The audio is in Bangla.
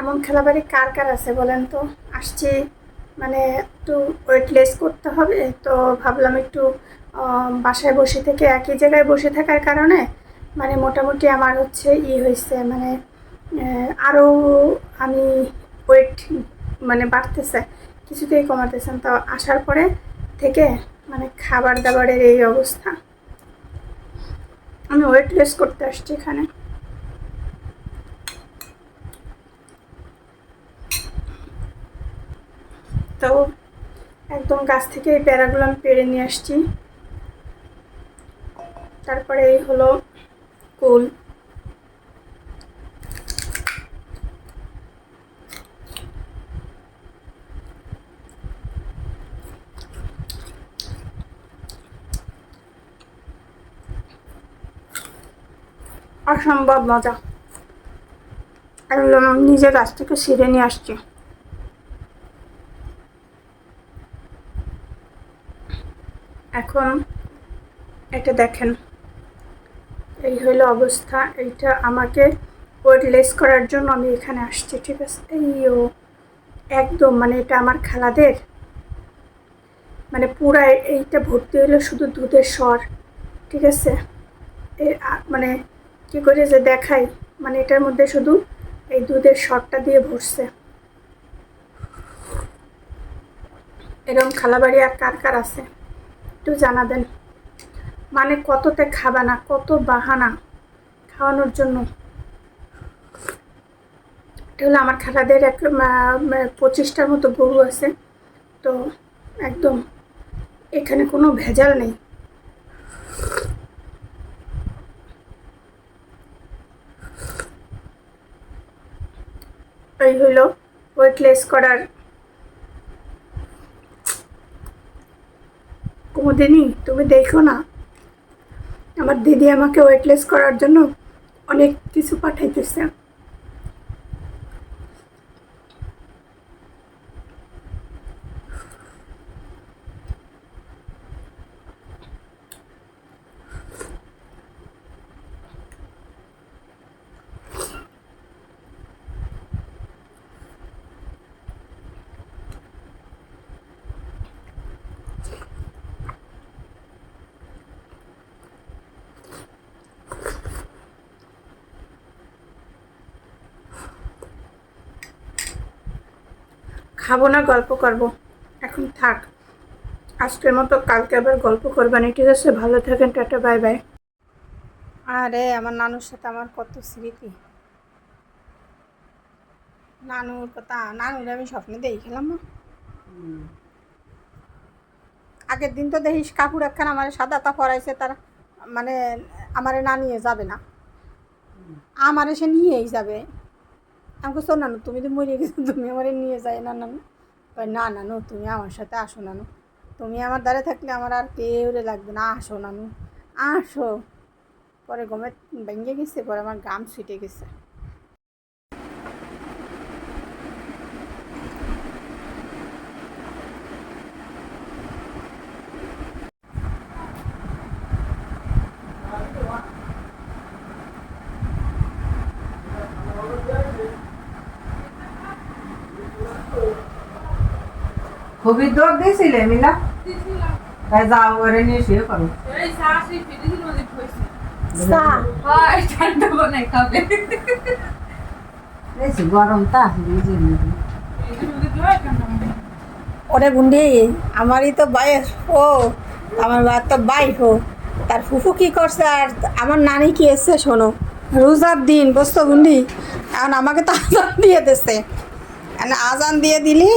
এমন খেলাবাড়ি কার কার আছে বলেন তো? আসছি মানে একটু ওয়েট লেস করতে হবে, তো ভাবলাম একটু বাসায় বসে থেকে একই জায়গায় বসে থাকার কারণে মানে মোটামুটি আমার হচ্ছে ই হয়েছে মানে আরও আমি ওয়েট মানে বাড়তেছে, কিছুতেই কমাতেছেন তো আসার পরে থেকে মানে খাবার দাবারের এই অবস্থা। আমি ওয়েট লেস করতে আসছি এখানে। তো একদম গাছ থেকে এই প্যারাগুলো আমি পেরে নিয়ে আসছি। তারপরে এই হলো কুল। অসম্ভব মজা। এগুলো নিজে গাছ থেকে ছিঁড়ে নিয়ে আসছি। এখন এটা দেখেন। এই হইল অবস্থা, এইটা আমাকে ওয়েট লেস করার জন্য আমি এখানে আসছি, ঠিক আছে? এই ও একদম মানে এটা আমার খালাদের মানে পুরা এইটা ভর্তি হলো শুধু দুধের স্বর, ঠিক আছে? এর মানে কি করে যে দেখাই মানে এটার মধ্যে শুধু এই দুধের স্বরটা দিয়ে ভরছে। এরকম খালাবাড়ি আর কার কার আছে? একটু জানাবেন। মানে কততে খাবা না কত বাহানা খাওয়ানোর জন্য? এটা হলো আমার খালাদের এক পঁচিশটার মতো গরু আছে। তো একদম এখানে কোনো ভেজাল নেই। এই হইল ওয়েটলেস করার কুমুদিনী তুমি দেখো না। আমার দিদি আমাকে ওয়েটলেস করার জন্য অনেক কিছু পাঠাইতেছে। না গল্প করব। এখন থাক। আজকের মতো কালকে আবার গল্প করবানি ঠিক আছে? ভালো থাকেন টাটা বাই বাই। আরে আমার নানুর সাথে আমার কত স্মৃতি। নানুর কথা নানুর আমি স্বপ্নে দেখলাম না। আগের দিন তো দেখিস কাপড় একখান আমার সাদাটা পরাইছে তার মানে আমারে না নিয়ে যাবে না। আমারে সে নিয়েই যাবে। আমি শোন নানু তুমি তো মরে গেছো, তুমি আমার নিয়ে যাই না নানু না। নানু তুমি আমার সাথে আসো নানু তুমি আমার দ্বারে থাকলে আমার আর কেউরে লাগবে না। আসো নানু আসো। পরে গমে ভেঙে গেছে, পরে আমার গাম ছুটে গেছে। খুবই দিয়েছিলে মিলা তাই যাও ওরে নিয়ে শুয়ে করো হয় বেশি গরম তা ওরে বুন্ডি আমারই তো বয়স ও আমার বাবার তো বাই হো তার ফুফু কি করছে আর আমার নানি কি এসছে শোনো। রোজার দিন বুঝতো গুন্ডি? এখন আমাকে তো আজান দিয়ে দিচ্ছে আজান দিয়ে দিলি